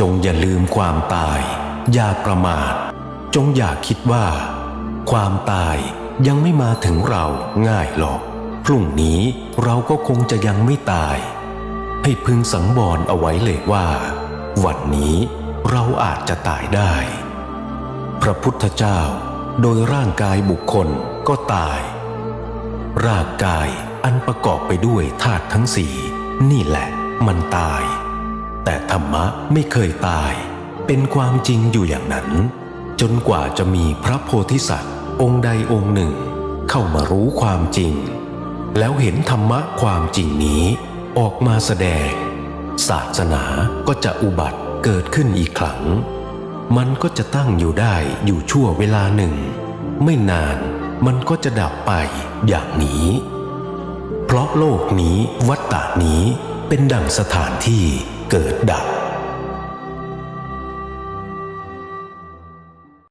จงอย่าลืมความตาย อย่าประมาท จงอย่าคิดว่า ความตายยังไม่มาถึงเราง่ายหรอก พรุ่งนี้เราก็คงจะยังไม่ตาย ให้พึงสังวรเอาไว้เลยว่า วันนี้เราอาจจะตายได้ พระพุทธเจ้าโดยร่างกายบุคคลก็ตาย ร่างกายอันประกอบไปด้วยธาตุทั้งสี่นี่แหละมันตาย แต่ธรรมะไม่เคยตาย เป็นความจริงอยู่อย่างนั้น จนกว่าจะมีพระโพธิสัตว์ องค์ใดองค์หนึ่ง เข้ามารู้ความจริง แล้วเห็นธรรมะความจริงนี้ ออกมาแสดง ศาสนาก็จะอุบัติเกิดขึ้นอีกครั้ง มันก็จะตั้งอยู่ได้อยู่ชั่วเวลาหนึ่ง ไม่นานมันก็จะดับไปอย่างนี้ เพราะโลกนี้วัฏฏะนี้เป็นดั่งสถานที่ เกิดดับ